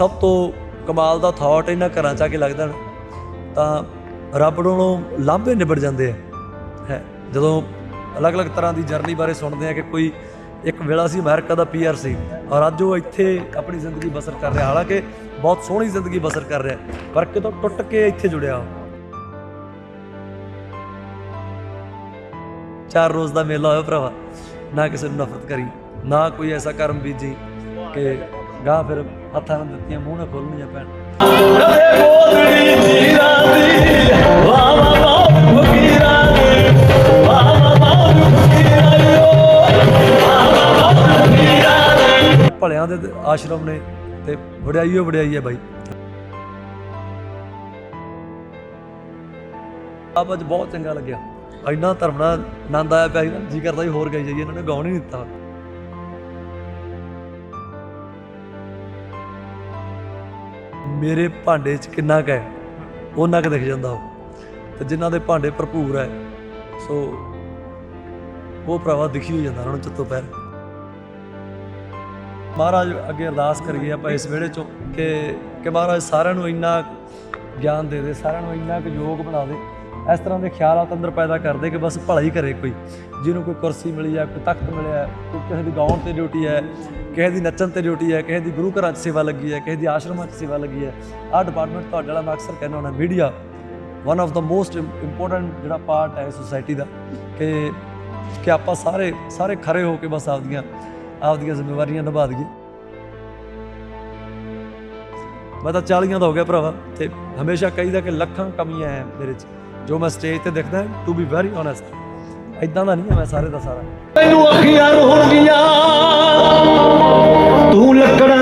ਸਭ ਤੋਂ ਕਮਾਲ ਦਾ ਥਾਟ ਇਹਨਾਂ ਘਰਾਂ ਚ ਆ ਕੇ ਲੱਗਦਾ ਤਾਂ ਰੱਬ ਨਾਲੋਂ ਲਾਂਭੇ ਨਿਬੜ ਜਾਂਦੇ ਆ। ਹੈ, ਜਦੋਂ ਅਲੱਗ-ਅਲੱਗ ਤਰ੍ਹਾਂ ਦੀ ਜਰਨੀ ਬਾਰੇ ਸੁਣਦੇ ਆ ਕਿ ਕੋਈ ਇੱਕ ਵੇਲਾ ਸੀ ਅਮਰੀਕਾ ਦਾ ਪੀਆਰ ਸੀ, ਔਰ ਅੱਜ ਉਹ ਇੱਥੇ ਆਪਣੀ ਜ਼ਿੰਦਗੀ ਬਸਰ ਕਰ ਰਿਹਾ, ਹਾਲਾਂਕਿ ਬਹੁਤ ਸੋਹਣੀ ਜ਼ਿੰਦਗੀ ਬਸਰ ਕਰ ਰਿਹਾ, ਪਰ ਕਿਤੋਂ ਟੁੱਟ ਕੇ ਇੱਥੇ ਜੁੜਿਆ ਚਾਰ ਰੋਜ਼ ਦਾ ਮੇਲਾ ਹੋਇਆ ਭਰਾਵਾ, ਨਾ ਕਿਸੇ ਨੂੰ ਨਫ਼ਰਤ ਕਰੀ, ਨਾ ਕੋਈ ਐਸਾ ਕਰਮ ਬੀਜੀ ਕਿ ਗਾਂ ਫਿਰ ਹੱਥਾਂ ਨਾਲ ਦਿੱਤੀਆਂ, ਮੂੰਹ ਨਾਲ ਖੋਲਣੀਆਂ ਪੈਣ ਭਲਿਆਂ ਦੇ ਆਸ਼ਰਮ ਨੇ ਤੇ ਵਡਿਆਈ ਓ ਵਡਿਆਈ ਹੈ ਬਾਈ। ਆਪ ਅੱਜ ਬਹੁਤ ਚੰਗਾ ਲੱਗਿਆ। ਇੰਨਾ ਧਰਮ ਨਾਲ ਆਨੰਦ ਆਇਆ ਪਿਆ ਜੀ ਕਰਦਾ ਵੀ ਹੋਰ ਗਾਈ ਜਾਈਏ, ਇਹਨਾਂ ਨੇ ਗਾਉਣ ਹੀ ਨਹੀਂ ਦਿੱਤਾ। ਮੇਰੇ ਭਾਂਡੇ 'ਚ ਕਿੰਨਾ ਕੁ ਹੈ ਉਹਨਾਂ ਕੁ ਦਿਖ ਜਾਂਦਾ ਉਹ। ਤੇ ਜਿਨ੍ਹਾਂ ਦੇ ਭਾਂਡੇ ਭਰਪੂਰ ਹੈ, ਸੋ ਉਹ ਭਰਾਵਾ ਦਿਖੀ ਹੋ ਜਾਂਦਾ ਉਹਨਾਂ ਨੂੰ ਚਿੱਤੋਂ ਪੈਰ। ਮਹਾਰਾਜ ਅੱਗੇ ਅਰਦਾਸ ਕਰੀਏ ਆਪਾਂ ਇਸ ਵੇੜੇ ਚੋਂ ਕਿ ਕਿ ਮਹਾਰਾਜ ਸਾਰਿਆਂ ਨੂੰ ਇੰਨਾ ਗਿਆਨ ਦੇ ਦੇ, ਸਾਰਿਆਂ ਨੂੰ ਇੰਨਾ ਕੁ ਯੋਗ ਬਣਾ ਦੇ। ਇਸ ਤਰ੍ਹਾਂ ਦੇ ਖਿਆਲ ਆਤ ਅੰਦਰ ਪੈਦਾ ਕਰਦੇ ਕਿ ਬਸ ਭਲਾ ਹੀ ਕਰੇ ਕੋਈ। ਜਿਹਨੂੰ ਕੋਈ ਕੁਰਸੀ ਮਿਲੀ ਹੈ ਕੋਈ ਤਖਤ ਮਿਲਿਆ, ਕੋਈ ਕਿਸੇ ਦੀ ਗਾਉਣ ਤੇ ਡਿਊਟੀ ਹੈ ਕਿਸੇ ਦੀ ਨੱਚਣ ਤੇ ਡਿਊਟੀ ਹੈ ਕਿਸੇ ਦੀ ਗੁਰੂ ਘਰਾਂ 'ਚ ਸੇਵਾ ਲੱਗੀ ਹੈ ਕਿਸੇ ਦੀ ਆਸ਼ਰਮਾਂ 'ਚ ਸੇਵਾ ਲੱਗੀ ਹੈ ਆਹ ਡਿਪਾਰਟਮੈਂਟ ਤੁਹਾਡੇ ਵਾਲਾ ਮੈਂ ਅਕਸਰ ਕਹਿੰਦਾ ਹੁੰਦਾ media one of the most important ਜਿਹੜਾ ਪਾਰਟ ਹੈ ਸੋਸਾਇਟੀ ਦਾ, ਕਿ ਕਿ ਆਪਾਂ ਸਾਰੇ ਸਾਰੇ ਖਰੇ ਹੋ ਕੇ ਬਸ ਆਪਦੀਆਂ ਆਪਦੀਆਂ ਜ਼ਿੰਮੇਵਾਰੀਆਂ ਨਿਭਾ ਦਈਏ। ਮੈਂ ਤਾਂ 40 ਦਾ ਹੋ ਗਿਆ ਭਰਾਵਾ, ਤੇ ਹਮੇਸ਼ਾ ਕਹੀਦਾ ਕਿ ਲੱਖਾਂ ਕਮੀਆਂ ਹੈ ਮੇਰੇ 'ਚ। ਜੋ ਮੈਂ ਸਟੇਜ ਤੇ ਦਿਖਦਾ ਟੂ ਬੀ ਵੈਰੀ ਓਨੈਸਟ ਇਦਾਂ ਦਾ ਨਹੀਂ ਹੈ ਮੈਂ ਸਾਰੇ ਦਾ ਸਾਰਾ। ਤੈਨੂੰ ਅੱਖੀਆਂ ਰੋਣਗੀਆਂ ਤੂੰ ਲੱਕੜਾਂ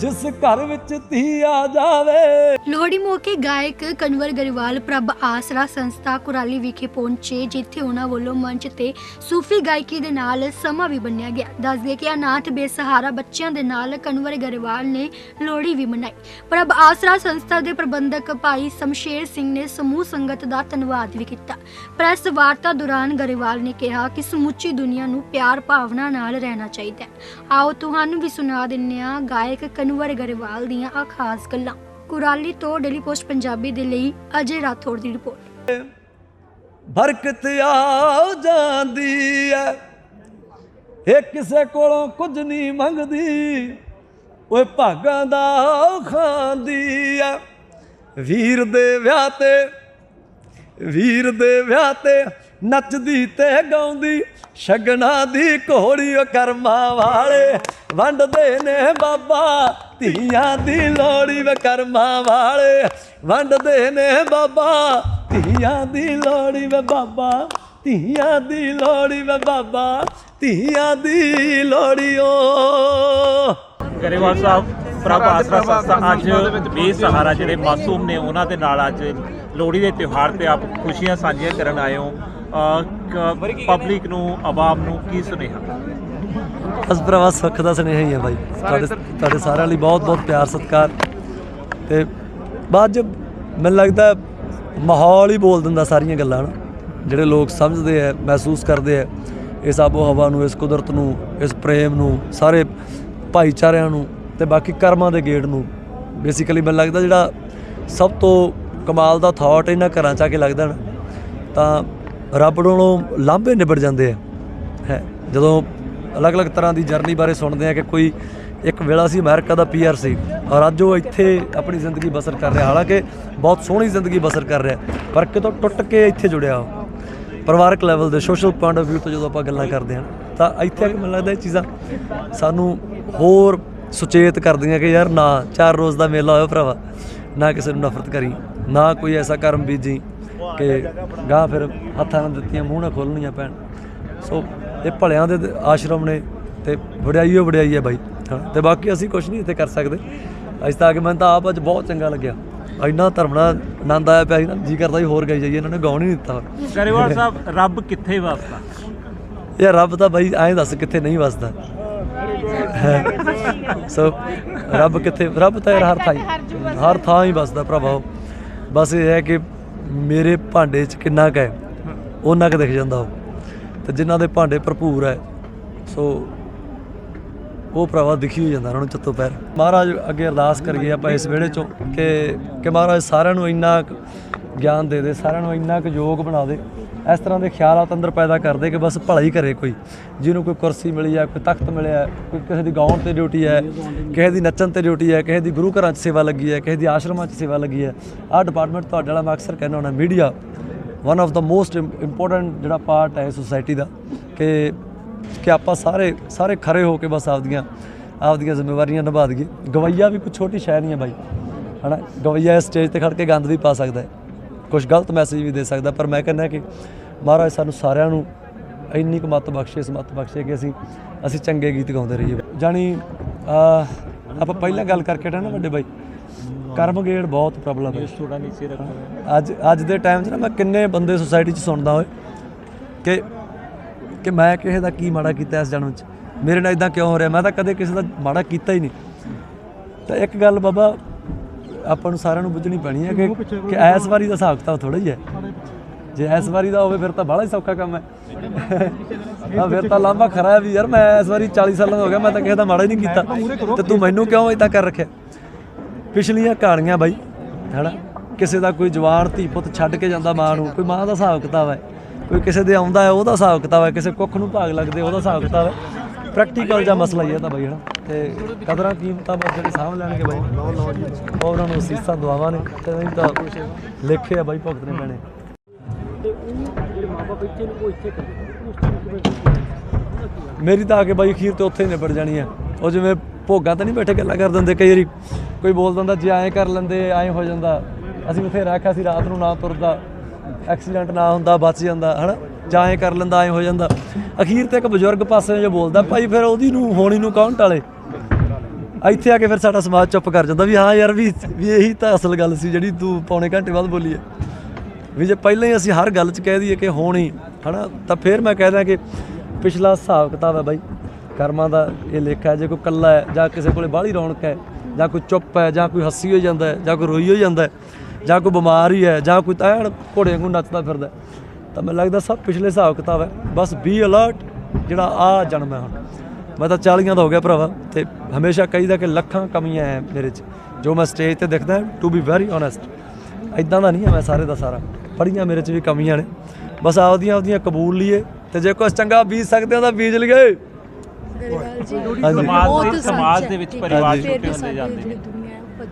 ਜਿਸ ਘਰ ਵਿੱਚ ਧੀ ਆ ਜਾਵੇ। ਲੋਹੜੀ ਮੌਕੇ ਗਾਇਕ ਕਨਵਰ ਗਰੇਵਾਲ, ਪ੍ਰਭ ਆਸਰਾ ਸੰਸਥਾ ਕੁਰਾਲੀ ਵਿਖੇ ਪਹੁੰਚੇ, ਜਿੱਥੇ ਉਹਨਾਂ ਵੱਲੋਂ ਮੰਚ ਤੇ ਸੂਫੀ ਗਾਇਕੀ ਦੇ ਨਾਲ ਸਮਾਂ ਵੀ ਬੰਨਿਆ ਗਿਆ। ਦੱਸਦੇ ਕਿ ਅਨਾਥ ਬੇਸਹਾਰਾ ਬੱਚਿਆਂ ਦੇ ਨਾਲ ਕਨਵਰ ਗਰੇਵਾਲ ਨੇ ਲੋਹੜੀ ਵੀ ਮਨਾਈ। ਪ੍ਰਭ ਆਸਰਾ ਸੰਸਥਾ ਦੇ ਪ੍ਰਬੰਧਕ ਭਾਈ ਸ਼ਮਸ਼ੇਰ ਸਿੰਘ ਨੇ ਸਮੂਹ ਸੰਗਤ ਦਾ ਧੰਨਵਾਦ ਵੀ ਕੀਤਾ। ਪ੍ਰੈਸ ਵਾਰਤਾ ਦੌਰਾਨ ਗਰੇਵਾਲ ਨੇ ਕਿਹਾ ਕਿ ਸਮੁੱਚੀ ਦੁਨੀਆ ਨੂੰ ਪਿਆਰ ਭਾਵਨਾ ਨਾਲ ਰਹਿਣਾ ਚਾਹੀਦਾ ਹੈ। ਆਓ ਤੁਹਾਨੂੰ ਵੀ ਸੁਣਾ ਦਿੰਨੇ ਆ ਗਾਇਕ ਕਨਵਰ ਗਰੇਵਾਲ ਦੀਆਂ ਆ ਖਾਸ ਗੱਲਾਂ। ਕੁਰਾਲੀ ਤੋਂ ਡੇਲੀ ਪੋਸਟ ਪੰਜਾਬੀ ਦੇ ਲਈ ਅਜੇ ਰਾਥੋੜ ਦੀ ਰਿਪੋਰਟ। ਬਰਕਤ ਆ ਜਾਂਦੀ ਐ। ਇਹ ਕਿਸੇ ਕੋਲੋਂ ਕੁਝ ਨਹੀਂ ਮੰਗਦੀ। ਓਏ ਭਾਗਾਂ ਦਾ ਖਾਂਦੀ ਐ। ਵੀਰ ਦੇ ਵਿਆਹ ਤੇ, ਵੀਰ ਦੇ ਵਿਆਹ ਤੇ ਨੱਚਦੀ ਤੇ ਗਾਉਂਦੀ ਸ਼ਗਨਾ ਦੀ ਘੋੜੀ ਓ ਕਰਮਾਂ ਵਾਲੇ। ਵੰਡਦੇ ਨੇ ਬਾਬਾ ਧੀਆਂ ਦੀ ਲੋੜੀ ਵੇ ਕਰਮਾਂ ਵਾਲੇ। ਵੰਡਦੇ ਨੇ ਬਾਬਾ ਧੀਆਂ ਦੀ ਲੋੜੀ ਵੇ ਬਾਬਾ, ਧੀਆਂ ਦੀ ਲੋੜੀ ਵੇ ਬਾਬਾ, ਧੀਆਂ ਦੀ ਲੋੜੀ ਓ। ਗਰੇਵਾਲ ਸਾਹਿਬ, ਪ੍ਰਭ ਆਸਰਾ ਸੰਸਥਾ ਅੱਜ ਬੇਸਹਾਰਾ ਜਿਹੜੇ ਮਾਸੂਮ ਨੇ, ਉਹਨਾਂ ਦੇ ਨਾਲ ਅੱਜ ਲੋਹੜੀ ਦੇ ਤਿਉਹਾਰ ਤੇ ਆਪ ਖੁਸ਼ੀਆਂ ਸਾਂਝੀਆਂ ਕਰਨ ਆਏ ਹੋ। ਪਬਲਿਕ ਨੂੰ ਆਵਾਮ ਨੂੰ ਕੀ ਸੁਨੇਹਾ? ਬਸ ਭਰਾਵਾ ਸੁੱਖ ਦਾ ਸੁਨੇਹਾ ਹੀ ਹੈ ਬਾਈ। ਤੁਹਾਡੇ ਤੁਹਾਡੇ ਸਾਰਿਆਂ ਲਈ ਬਹੁਤ ਬਹੁਤ ਪਿਆਰ ਸਤਿਕਾਰ। ਤੇ ਬਾਅਦ ਚ ਮੈਨੂੰ ਲੱਗਦਾ ਮਾਹੌਲ ਹੀ ਬੋਲ ਦਿੰਦਾ ਸਾਰੀਆਂ ਗੱਲਾਂ ਨਾ। ਜਿਹੜੇ ਲੋਕ ਸਮਝਦੇ ਆ ਮਹਿਸੂਸ ਕਰਦੇ ਆ ਇਸ ਆਬੋ ਹਵਾ ਨੂੰ ਇਸ ਕੁਦਰਤ ਨੂੰ ਇਸ ਪ੍ਰੇਮ ਨੂੰ ਸਾਰੇ ਭਾਈਚਾਰਿਆਂ ਨੂੰ ਤੇ ਬਾਕੀ ਕਰਮਾਂ ਦੇ ਗੇੜ ਨੂੰ। ਬੇਸਿਕਲੀ ਮੈਨੂੰ ਲੱਗਦਾ ਜਿਹੜਾ ਸਭ ਤੋਂ ਕਮਾਲ ਦਾ ਥਾਟ ਇਹਨਾਂ ਘਰਾਂ ਚ ਆ ਕੇ ਲੱਗਦਾ ਨਾ ਤਾਂ ਰੱਬ ਨਾਲੋਂ ਲਾਂਭੇ ਨਿਬੜ ਜਾਂਦੇ ਆ। ਹੈ, ਜਦੋਂ ਅਲੱਗ-ਅਲੱਗ ਤਰ੍ਹਾਂ ਦੀ ਜਰਨੀ ਬਾਰੇ ਸੁਣਦੇ ਆ ਕਿ ਕੋਈ ਇੱਕ ਵੇਲਾ ਸੀ ਅਮਰੀਕਾ ਦਾ ਪੀਆਰ ਸੀ, ਔਰ ਅੱਜ ਉਹ ਇੱਥੇ ਆਪਣੀ ਜ਼ਿੰਦਗੀ ਬਸਰ ਕਰ ਰਿਹਾ। ਹਾਲਾਂਕਿ ਬਹੁਤ ਸੋਹਣੀ ਜ਼ਿੰਦਗੀ ਬਸਰ ਕਰ ਰਿਹਾ, ਪਰ ਕਿਤੋਂ ਟੁੱਟ ਕੇ ਇੱਥੇ ਜੁੜਿਆ ਉਹ। ਪਰਿਵਾਰਕ ਲੈਵਲ ਦੇ ਸੋਸ਼ਲ ਪੁਆਇੰਟ ਆਫ View ਤੋਂ ਜਦੋਂ ਆਪਾਂ ਗੱਲਾਂ ਕਰਦੇ ਹਾਂ, ਤਾਂ ਇੱਥੇ ਆ ਕੇ ਮੈਨੂੰ ਲੱਗਦਾ ਇਹ ਚੀਜ਼ਾਂ ਸਾਨੂੰ ਹੋਰ ਸੁਚੇਤ ਕਰਦੀਆਂ ਕਿ ਯਾਰ ਨਾ ਚਾਰ ਰੋਜ਼ ਦਾ ਮੇਲਾ ਹੋਇਆ ਭਰਾਵਾ, ਨਾ ਕਿਸੇ ਨੂੰ ਨਫ਼ਰਤ ਕਰੀ, ਨਾ ਕੋਈ ਐਸਾ ਕਰਮ ਬੀਜੀ ਕਿ ਗਾਂ ਫਿਰ ਹੱਥਾਂ ਨਾਲ ਦਿੱਤੀਆਂ ਮੂੰਹ ਨਾਲ ਖੋਲਣੀਆਂ ਪੈਣ ਸੋ ਇਹ ਭਲਿਆਂ ਦੇ ਆਸ਼ਰਮ ਨੇ ਤੇ ਵਡਿਆਈ ਓ ਵਡਿਆਈ ਹੈ ਬਾਈ ਹਾਂ ਤੇ ਬਾਕੀ ਅਸੀਂ ਕੁਝ ਨਹੀਂ ਇੱਥੇ ਕਰ ਸਕਦੇ। ਅੱਜ ਤਾਂ ਆ ਕੇ ਮੈਨੂੰ ਤਾਂ ਆਪ ਅੱਜ ਬਹੁਤ ਚੰਗਾ ਲੱਗਿਆ। ਇੰਨਾ ਧਰਮ ਨਾਲ ਆਨੰਦ ਆਇਆ ਪਿਆ ਸੀ ਨਾ ਜੀ ਕਰਦਾ ਸੀ ਹੋਰ ਗਾਈ ਜਾਈਏ ਇਹਨਾਂ ਨੇ ਗਾਉਣ ਹੀ ਨਹੀਂ ਦਿੱਤਾ। ਗਰੇਵਾਲ ਸਾਹਿਬ ਰੱਬ ਕਿੱਥੇ ਵਸਦਾ? ਇਹ ਰੱਬ ਤਾਂ ਬਾਈ ਐਂ ਦੱਸ ਕਿੱਥੇ ਨਹੀਂ ਵਸਦਾ। ਸੋ ਰੱਬ ਕਿੱਥੇ ਰੱਬ ਤਾਂ ਹਰ ਥਾਂ ਹੀ ਹਰ ਥਾਂ ਹੀ ਵਸਦਾ ਭਰਾਵਾ ਬਸ ਇਹ ਹੈ ਕਿ ਮੇਰੇ ਭਾਂਡੇ 'ਚ ਕਿੰਨਾ ਕੁ ਹੈ, ਉਹਨਾਂ ਕੁ ਦਿਖ ਜਾਂਦਾ ਉਹ। ਤੇ ਜਿਨ੍ਹਾਂ ਦੇ ਭਾਂਡੇ ਭਰਪੂਰ ਹੈ, ਸੋ ਉਹ ਭਰਾਵਾ ਦਿਖੀ ਹੋ ਜਾਂਦਾ ਉਹਨਾਂ ਨੂੰ ਚੱਤੋ ਪੈਰ। ਮਹਾਰਾਜ ਅੱਗੇ ਅਰਦਾਸ ਕਰੀਏ ਆਪਾਂ ਇਸ ਵਿਹੜੇ ਚੋਂ ਕਿ ਕਿ ਮਹਾਰਾਜ ਸਾਰਿਆਂ ਨੂੰ ਇੰਨਾ ਕੁ ਗਿਆਨ ਦੇ ਦੇ, ਸਾਰਿਆਂ ਨੂੰ ਇੰਨਾ ਕੁ ਯੋਗ ਬਣਾ ਦੇ। ਇਸ ਤਰ੍ਹਾਂ ਦੇ ਖਿਆਲਾਤ ਅੰਦਰ ਪੈਦਾ ਕਰਦੇ ਕਿ ਬਸ ਭਲਾ ਹੀ ਕਰੇ ਕੋਈ। ਜਿਹਨੂੰ ਕੋਈ ਕੁਰਸੀ ਮਿਲੀ ਹੈ ਕੋਈ ਤਖਤ ਮਿਲਿਆ, ਕੋਈ ਕਿਸੇ ਦੀ ਗਾਉਣ ਤੇ ਡਿਊਟੀ ਹੈ ਕਿਸੇ ਦੀ ਨੱਚਣ ਤੇ ਡਿਊਟੀ ਹੈ ਕਿਸੇ ਦੀ ਗੁਰੂ ਘਰਾਂ 'ਚ ਸੇਵਾ ਲੱਗੀ ਹੈ ਕਿਸੇ ਦੀ ਆਸ਼ਰਮਾਂ 'ਚ ਸੇਵਾ ਲੱਗੀ ਹੈ ਆਹ ਡਿਪਾਰਟਮੈਂਟ ਤੁਹਾਡੇ ਵਾਲਾ ਮੈਂ ਅਕਸਰ ਕਹਿੰਦਾ ਹੁੰਦਾ media one of the most important ਜਿਹੜਾ ਪਾਰਟ ਹੈ ਸੋਸਾਇਟੀ ਦਾ, ਕਿ ਕਿ ਆਪਾਂ ਸਾਰੇ ਸਾਰੇ ਖਰੇ ਹੋ ਕੇ ਬਸ ਆਪਦੀਆਂ ਆਪਦੀਆਂ ਜ਼ਿੰਮੇਵਾਰੀਆਂ ਨਿਭਾ ਦਈਏ। ਗਵਈਆ ਵੀ ਕੋਈ ਛੋਟੀ ਸ਼ੈ ਨਹੀਂ ਹੈ ਬਾਈ, ਹਨਾ? ਗਵਈਆ ਇਸ ਸਟੇਜ ਤੇ ਖੜ ਕੇ ਗੰਦ ਵੀ ਪਾ ਸਕਦਾ ਹੈ। ਕੁਝ ਗਲਤ ਮੈਸੇਜ ਵੀ ਦੇ ਸਕਦਾ ਪਰ ਮੈਂ ਕਹਿੰਦਾ ਕਿ ਮਹਾਰਾਜ ਸਾਨੂੰ ਸਾਰਿਆਂ ਨੂੰ ਇੰਨੀ ਕੁ ਮੱਤ ਬਖਸ਼ੇ ਇਸ ਮੱਤ ਬਖਸ਼ੇ ਕਿ ਅਸੀਂ ਅਸੀਂ ਚੰਗੇ ਗੀਤ ਗਾਉਂਦੇ ਰਹੀਏ। ਅਹ, ਆਪਾਂ ਪਹਿਲਾਂ ਗੱਲ ਕਰਕੇ ਹਟੇ ਨਾ ਵੱਡੇ ਬਾਈ। ਕਰਮਗੇੜ ਬਹੁਤ ਪ੍ਰੋਬਲਮ ਹੈ। ਥੋੜਾ ਨੀਚੇ ਰੱਖੋ। ਅੱਜ ਅੱਜ ਦੇ ਟਾਈਮ 'ਚ ਨਾ ਮੈਂ ਕਿੰਨੇ ਬੰਦੇ ਸੁਸਾਇਟੀ 'ਚ ਸੁਣਦਾ ਹੋਏ ਕਿ ਕਿ ਮੈਂ ਕਿਸੇ ਦਾ ਕੀ ਮਾੜਾ ਕੀਤਾ ਇਸ ਜਨਮ 'ਚ। ਮੇਰੇ ਨਾਲ ਇਦਾਂ ਕਿਉਂ ਹੋ ਰਿਹਾ? ਮੈਂ ਤਾਂ ਕਦੇ ਕਿਸੇ ਦਾ ਮਾੜਾ ਕੀਤਾ ਹੀ ਨਹੀਂ। ਤਾਂ ਇੱਕ ਗੱਲ ਬਾਬਾ ਆਪਾਂ ਨੂੰ ਸਾਰਿਆਂ ਨੂੰ ਬੁੱਝਣੀ ਪੈਣੀ ਹੈ ਕਿ ਕਿ ਇਸ ਵਾਰੀ ਦਾ ਹਿਸਾਬ ਕਿਤਾਬ ਥੋੜਾ ਹੀ ਹੈ। ਜੇ ਇਸ ਵਾਰੀ ਦਾ ਹੋਵੇ ਫਿਰ ਤਾਂ ਬੜਾ ਹੀ ਸੌਖਾ ਕੰਮ ਹੈ। ਆ ਫਿਰ ਤਾਂ ਲਾਂਭਾ ਖਰਾ ਵੀ ਯਾਰ ਮੈਂ ਇਸ ਵਾਰੀ 40 ਸਾਲਾਂ ਦਾ ਹੋ ਗਿਆ ਮੈਂ ਤਾਂ ਕਿਸੇ ਦਾ ਮਾੜਾ ਹੀ ਨਹੀਂ ਕੀਤਾ। ਤੇ ਤੂੰ ਮੈਨੂੰ ਕਿਉਂ ਇਦਾਂ ਕਰ ਰੱਖਿਆ? ਪਿਛਲੀਆਂ ਕਹਾਣੀਆਂ ਬਾਈ ਹੈਨਾ? ਕਿਸੇ ਦਾ ਕੋਈ ਜਵਾਨ ਧੀ ਪੁੱਤ ਛੱਡ ਕੇ ਜਾਂਦਾ ਮਾਂ ਨੂੰ ਕੋਈ ਮਾਂ ਦਾ ਹਿਸਾਬ ਕਿਤਾਬ ਹੈ ਕੋਈ ਕਿਸੇ ਦੇ ਆਉਂਦਾ ਹੈ ਉਹਦਾ ਹਿਸਾਬ ਕਿਤਾਬ ਹੈ ਕਿਸੇ ਕੁੱਖ ਨੂੰ ਭਾਗ ਲੱਗਦੇ ਉਹਦਾ ਹਿਸਾਬ ਕਿਤਾਬ ਹੈ। ਪ੍ਰੈਕਟੀਕਲ ਜਾਂ ਮਸਲਾ ਹੀ ਹੈ ਤਾਂ ਬਾਈ ਹਨਾ? ਤੇ ਕਦਰਾਂ ਕੀਮਤਾਂ ਬਸ ਜਿਹੜੇ ਸਾਂਭ ਲੈਣਗੇ ਬਾਈ। ਉਹ ਉਹਨਾਂ ਨੂੰ ਅਸੀਸਾਂ ਦੁਆਵਾਂ ਨੇ ਤੇ ਨਹੀਂ ਤਾਂ ਲੇਖੇ ਆ ਬਾਈ ਭੁਗਤਣੇ ਪੈਣੇ। ਮੇਰੀ ਤਾਂ ਆ ਕੇ ਬਾਈ ਖੀਰ ਤੇ ਉੱਥੇ ਹੀ ਨਿਬੜ ਜਾਣੀ ਆ। ਉਹ ਜਿਵੇਂ ਭੋਗਾਂ ਤਾਂ ਨਹੀਂ ਬੈਠੇ ਗੱਲਾਂ ਕਰ ਦਿੰਦੇ ਕਈ ਵਾਰੀ। ਕੋਈ ਬੋਲ ਦਿੰਦਾ ਜੇ ਐਂ ਕਰ ਲੈਂਦੇ ਐਂ ਹੋ ਜਾਂਦਾ। ਅਸੀਂ ਉੱਥੇ ਰੱਖਿਆ ਸੀ ਰਾਤ ਨੂੰ ਨਾ ਤੁਰਦਾ ਐਕਸੀਡੈਂਟ ਨਾ ਹੁੰਦਾ ਬਚ ਜਾਂਦਾ ਹਨਾ? ਜਾਂ ਐਂ ਕਰ ਲੈਂਦਾ, ਐਂ ਹੋ ਜਾਂਦਾ। ਅਖੀਰ ਤੇ ਇੱਕ ਬਜ਼ੁਰਗ ਪਾਸੇ ਜੋ ਬੋਲਦਾ, ਭਾਈ ਫਿਰ ਉਹਦੀ ਨੂੰ, ਹੋਣੀ ਨੂੰ ਕੌਣ ਟਾਲੇ ਇੱਥੇ ਆ ਕੇ ਫਿਰ ਸਾਡਾ ਸਮਾਜ ਚੁੱਪ ਕਰ ਜਾਂਦਾ ਵੀ ਹਾਂ ਯਾਰ, ਵੀ ਵੀ ਇਹੀ ਤਾਂ ਅਸਲ ਗੱਲ ਸੀ ਜਿਹੜੀ ਤੂੰ ਪੌਣੇ ਘੰਟੇ ਬਾਅਦ ਬੋਲੀ ਹੈ। ਵੀ ਜੇ ਪਹਿਲਾਂ ਹੀ ਅਸੀਂ ਹਰ ਗੱਲ 'ਚ ਕਹਿ ਦਈਏ ਕਿ ਹੋਣੀ, ਹਨਾ, ਤਾਂ ਫਿਰ ਮੈਂ ਕਹਿ ਦਿਆਂ ਕਿ ਪਿਛਲਾ ਹਿਸਾਬ ਕਿਤਾਬ ਹੈ ਬਾਈ। ਕਰਮਾਂ ਦਾ ਇਹ ਲੇਖਾ ਜੇ ਕੋਈ ਕੱਲਾ ਹੈ, ਜਾਂ ਕਿਸੇ ਕੋਲੇ ਬਾਹਲੀ ਰੌਣਕ ਹੈ, ਜਾਂ ਕੋਈ ਚੁੱਪ ਹੈ, ਜਾਂ ਕੋਈ ਹੱਸੀ ਹੋ ਜਾਂਦਾ ਹੈ, ਜਾਂ ਕੋਈ ਰੋਈ ਹੋ ਜਾਂਦਾ ਹੈ, ਜਾਂ ਕੋਈ ਬਿਮਾਰ ਹੀ ਹੈ ਜਾਂ ਕੋਈ ਤਾਂ ਐਨ ਘੋੜੇ ਵਾਂਗੂ ਨੱਚਦਾ ਫਿਰਦਾ ਤਾਂ ਮੈਨੂੰ ਲੱਗਦਾ ਸਭ ਪਿਛਲੇ ਹਿਸਾਬ ਕਿਤਾਬ ਹੈ। ਬਸ ਬੀ ਅਲਰਟ ਜਿਹੜਾ ਆ ਜਨਮ ਹੈ ਹੁਣ। ਮੈਂ ਤਾਂ 40 ਦਾ ਹੋ ਗਿਆ ਭਰਾਵਾ ਤੇ ਹਮੇਸ਼ਾ ਕਹੀਦਾ ਕਿ ਲੱਖਾਂ ਕਮੀਆਂ ਹੈ ਮੇਰੇ 'ਚ। ਜੋ ਮੈਂ ਸਟੇਜ ਤੇ ਦਿਖਦਾ ਟੂ ਬੀ ਵੈਰੀ ਓਨੈਸਟ ਇਦਾਂ ਦਾ ਨਹੀਂ ਹੈ ਮੈਂ ਸਾਰੇ ਦਾ ਸਾਰਾ। ਬੜੀਆਂ ਮੇਰੇ 'ਚ ਵੀ ਕਮੀਆਂ ਨੇ। ਬਸ ਆਪਦੀਆਂ ਆਪਦੀਆਂ ਕਬੂਲ ਲਈਏ ਤੇ ਜੇ ਕੁਝ ਚੰਗਾ ਬੀਜ ਸਕਦੇ ਹਾਂ ਤਾਂ ਬੀਜ ਲਈਏ। ਸਮਾਜ ਦੇ ਵਿੱਚ ਪਰਿਵਾਰ ਛੋਟੇ ਹੁੰਦੇ ਜਾਂਦੇ ਨੇ।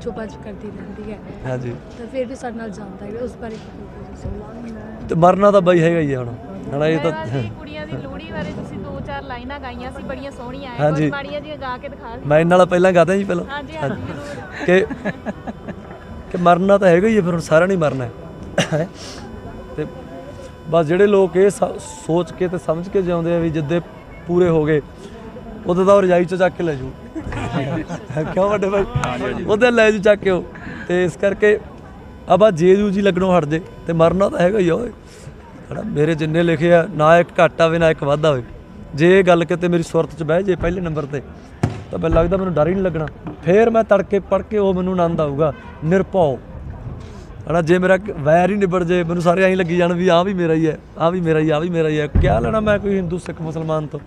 ਬੱਚ ਕਰਦੀ ਰਹਿੰਦੀ ਹੈ। ਹਾਂਜੀ। ਤਾਂ ਫਿਰ ਵੀ ਸਾਡੇ ਨਾਲ ਜਾਂਦਾ ਹੈ ਉਸ ਬਾਰੇ ਕੀ ਕਹੋਗੇ ਤੇ ਮਰਨਾ ਤਾਂ ਬਈ ਹੈਗਾ ਹੀ ਹੁਣ। ਹਣਾ ਇਹ ਤਾਂ ਕੁੜੀਆਂ ਦੀ ਲੋਹੜੀ ਬਾਰੇ ਤੁਸੀਂ ਦੋ ਚਾਰ ਲਾਈਨਾਂ ਗਾਈਆਂ ਸੀ ਬੜੀਆਂ ਸੋਹਣੀਆਂ ਐ। ਕੁਝ ਮਾੜੀਆਂ ਜਿਹੀਆਂ ਗਾ ਕੇ ਦਿਖਾ। ਮੈਂ ਇਹਨਾਂ ਨਾਲ ਪਹਿਲਾਂ ਗਾਦਾ ਜੀ ਪਹਿਲਾਂ? ਹਾਂਜੀ ਹਾਂਜੀ ਕਿ ਕਿ ਮਰਨਾ ਤਾਂ ਹੈਗਾ ਹੀ ਹੈ ਫਿਰ ਹੁਣ ਸਾਰਿਆਂ ਨੇ ਮਰਨਾ ਹੈ। ਤੇ ਬਸ ਜਿਹੜੇ ਲੋਕ ਇਹ ਸੋਚ ਕੇ ਤੇ ਸਮਝ ਕੇ ਜਿਉਂਦੇ ਆ ਵੀ ਜਿੱਦੇ ਪੂਰੇ ਹੋ ਗਏ ਉਦੋਂ ਤਾਂ ਰਜਾਈ ਚੋਂ ਚੱਕ ਕੇ ਲੈ ਜੂ ਕਿਉਂ ਵੱਡੇ ਭਾਈ? ਉਹਦੇ ਲੈ ਜੂ ਚੱਕ ਕੇ ਉਹ। ਤੇ ਇਸ ਕਰਕੇ ਅਬਾ ਜੇਜੂ ਜੀ ਲੱਗਣੋਂ ਹਟ ਜੇ ਤੇ ਮਰਨਾ ਤਾਂ ਹੈਗਾ ਹੀ ਆ, ਓਏ। ਹਨਾ ਮੇਰੇ ਜਿੰਨੇ ਲਿਖੇ ਆ, ਨਾ ਇੱਕ ਘਾਟਾ ਆਵੇ, ਨਾ ਇੱਕ ਵਾਧਾ ਹੋਵੇ ਜੇ ਇਹ ਗੱਲ ਕਿਤੇ ਮੇਰੀ ਸੁਰਤ 'ਚ ਬਹਿ ਜੇ ਪਹਿਲੇ ਨੰਬਰ ਤੇ, ਤਾਂ ਮੈਨੂੰ ਲੱਗਦਾ ਮੈਨੂੰ ਡਰ ਹੀ ਨਹੀਂ ਲੱਗਣਾ। ਫੇਰ ਮੈਂ ਤੜਕੇ ਪੜ ਕੇ ਉਹ ਮੈਨੂੰ ਆਨੰਦ ਆਊਗਾ। ਨਿਰਭਉ। ਹਨਾ ਜੇ ਮੇਰਾ ਵੈਰ ਹੀ ਨਿਬੜ ਜੇ, ਮੈਨੂੰ ਸਾਰੇ ਐਂ ਲੱਗੀ ਜਾਣ ਵੀ ਆਹ ਵੀ ਮੇਰਾ ਹੀ ਹੈ, ਆਹ ਵੀ ਮੇਰਾ ਹੀ, ਆਹ ਵੀ ਮੇਰਾ ਹੀ ਹੈ। ਕਿਆ ਲੈਣਾ ਮੈਂ ਕੋਈ ਹਿੰਦੂ, ਸਿੱਖ, ਮੁਸਲਮਾਨ ਤੋਂ?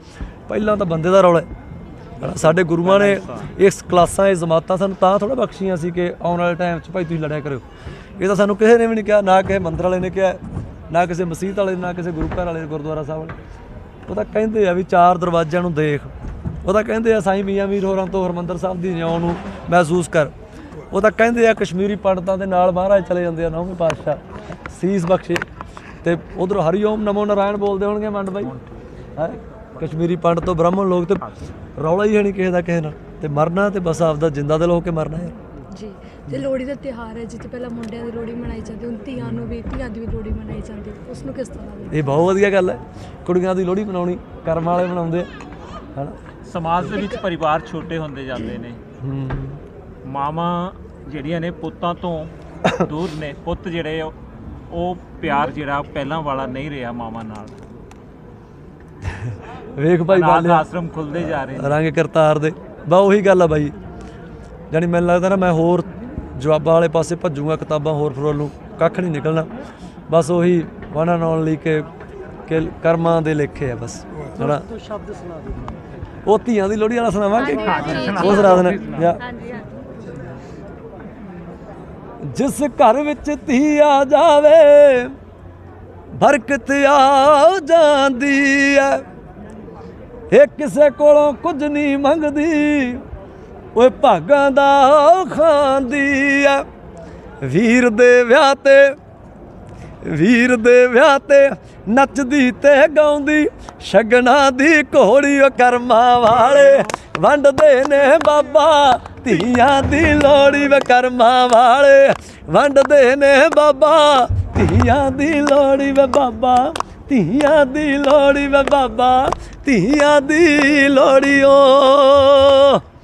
ਪਹਿਲਾਂ ਤਾਂ ਬੰਦੇ ਦਾ ਰੌਲਾ ਹੈ। ਸਾਡੇ ਗੁਰੂਆਂ ਨੇ ਇਸ ਕਲਾਸਾਂ ਇਸ ਜਮਾਤਾਂ ਸਾਨੂੰ ਤਾਂ ਥੋੜਾ ਬਖਸ਼ੀਆਂ ਸੀ ਕਿ ਆਉਣ ਵਾਲੇ ਟਾਈਮ 'ਚ ਭਾਈ ਤੁਸੀਂ ਲੜਿਆ ਕਰਿਓ। ਇਹ ਤਾਂ ਸਾਨੂੰ ਕਿਸੇ ਨੇ ਵੀ ਨਹੀਂ ਕਿਹਾ ਨਾ ਕਿਸੇ ਮੰਦਰ ਵਾਲੇ ਨੇ ਕਿਹਾ ਨਾ ਕਿਸੇ ਮਸਜਿਦ ਵਾਲੇ ਨੇ, ਨਾ ਕਿਸੇ ਗੁਰੂ ਘਰ ਵਾਲੇ ਗੁਰਦੁਆਰਾ ਸਾਹਿਬ ਵਾਲੇ। ਉਹ ਤਾਂ ਕਹਿੰਦੇ ਆ ਵੀ ਚਾਰ ਦਰਵਾਜ਼ਿਆਂ ਨੂੰ ਦੇਖ। ਉਹ ਤਾਂ ਕਹਿੰਦੇ ਆ ਸਾਈਂ ਮੀਆਂ ਮੀਰ ਹੋਰਾਂ ਤੋਂ ਹਰਮੰਦਰ ਸਾਹਿਬ ਦੀ ਨਿਉ ਨੂੰ ਮਹਿਸੂਸ ਕਰ। ਉਹ ਤਾਂ ਕਹਿੰਦੇ ਆ ਕਸ਼ਮੀਰੀ ਪੰਡਤਾਂ ਦੇ ਨਾਲ ਮਹਾਰਾਜ ਚਲੇ ਜਾਂਦੇ ਆ ਨੌਵੇਂ ਪਾਤਸ਼ਾਹ। ਸੀਸ ਬਖਸ਼ੇ। ਤੇ ਉਧਰ ਹਰੀਓਮ ਨਮੋ ਨਾਰਾਇਣ ਬੋਲਦੇ ਹੋਣਗੇ ਮੰਡ ਬਾਈ। ਹੈ? ਕਸ਼ਮੀਰੀ ਪੰਡਤ ਤੋਂ ਬ੍ਰਾਹਮਣ ਲੋਕ ਤੇ ਰੌਲਾ ਹੀ ਹੈ ਨਹੀਂ ਕਿਸੇ ਦਾ ਕਿਸੇ ਨਾਲ। ਤੇ ਮਰਨਾ ਤੇ ਬਸ ਆਪਦਾ ਜਿੰਦਾ ਦਿਲ ਹੋ ਕੇ ਮਰਨਾ ਯਾਰ ਜੀ ਤੇ ਲੋਹੜੀ ਦਾ ਤਿਉਹਾਰ ਹੈ ਜਿੱਥੇ ਪਹਿਲਾਂ ਮੁੰਡਿਆਂ ਦੀ ਲੋਹੜੀ ਮਨਾਈ ਜਾਂਦੀ ਹੁਣ ਧੀਆਂ ਨੂੰ ਵੀ ਧੀਆਂ ਦੀ ਵੀ ਲੋਹੜੀ ਮਨਾਈ ਜਾਂਦੀ। ਉਸ ਨੂੰ ਕਿਸ ਤਰ੍ਹਾਂ ਇਹ ਬਹੁਤ ਵਧੀਆ ਗੱਲ ਹੈ। ਕੁੜੀਆਂ ਦੀ ਲੋਹੜੀ ਮਨਾਉਣੀ ਕਰਮ ਵਾਲੇ ਮਨਾਉਂਦੇ ਹਨਾ? ਸਮਾਜ ਦੇ ਵਿੱਚ ਪਰਿਵਾਰ ਛੋਟੇ ਹੁੰਦੇ ਜਾਂਦੇ ਨੇ। ਹੂੰ। ਮਾਵਾਂ ਜਿਹੜੀਆਂ ਨੇ ਪੁੱਤਾਂ ਤੋਂ ਦੂਰ ਨੇ ਪੁੱਤ ਜਿਹੜੇ ਉਹ- ਉਹ ਪਿਆਰ ਜਿਹੜਾ ਪਹਿਲਾਂ ਵਾਲਾ ਨਹੀਂ ਰਿਹਾ ਮਾਵਾਂ ਨਾਲ। ਵੇਖ ਭਾਈ ਬਾਲਿਆ ਆਸ਼ਰਮ ਖੁੱਲਦੇ ਜਾ ਰਹੇ ਨੇ। ਰੰਗ ਕਰਤਾਰ ਦੇ। ਬਾ ਉਹੀ ਗੱਲ ਆ ਬਾਈ। ਜਾਨੀ ਮੈਨੂੰ ਲੱਗਦਾ ਨਾ ਮੈਂ ਹੋਰ ਜਵਾਬਾਂ ਵਾਲੇ ਪਾਸੇ ਭੱਜੂਗਾ ਕਿਤਾਬਾਂ ਹੋਰ ਫਰੋਲੂ ਕੱਖ ਨਹੀਂ ਨਿਕਲਣਾ। ਬਸ ਉਹੀ ਵਾਣਾ ਨਾਉਣ ਲਈ ਕਿ ਕਿ ਕਰਮਾਂ ਦੇ ਲੇਖੇ ਆ ਬਸ। ਹਨਾ? ਤੂੰ ਸ਼ਬਦ ਸੁਣਾ ਦੇ ਉਹ ਧੀਆਂ ਦੀ ਲੋੜੀ ਵਾਲਾ ਸੁਣਾਵਾਂਗੇ? ਦੇਣਾ ਜਾਂ ਹਾਂਜੀ। ਹਾਂਜੀ। ਜਿਸ ਘਰ ਵਿੱਚ ਧੀ ਆ ਜਾਵੇ ਬਰਕਤ ਆ ਜਾਂਦੀ ਐ। ਇਹ ਕਿਸੇ ਕੋਲੋਂ ਕੁਝ ਨਹੀਂ ਮੰਗਦੀ, ਓਏ ਭਾਗਾਂ ਦਾ ਖਾਂਦੀ ਆ। ਵੀਰ ਦੇ ਵਿਆਹ ਤੇ, ਵੀਰ ਦੇ ਵਿਆਹ ਤੇ ਨੱਚਦੀ ਤੇ ਗਾਉਂਦੀ, ਸ਼ਗਨਾ ਦੀ ਘੋੜੀ ਓ ਕਰਮਾਂ ਵਾਲੇ ਵੰਡਦੇ ਨੇ ਬਾਬਾ, ਧੀਆਂ ਦੀ ਲੋੜੀ ਵੇ ਕਰਮਾਂ ਵਾਲੇ ਵੰਡਦੇ ਨੇ ਬਾਬਾ, ਧੀਆਂ ਦੀ ਲੋੜੀ ਵੇ ਬਾਬਾ। ਧੀਆਂ ਦੀ ਲੋੜੀ ਵੇ ਬਾਬਾ ਧੀਆਂ ਦੀ ਲੋੜੀ ਓ।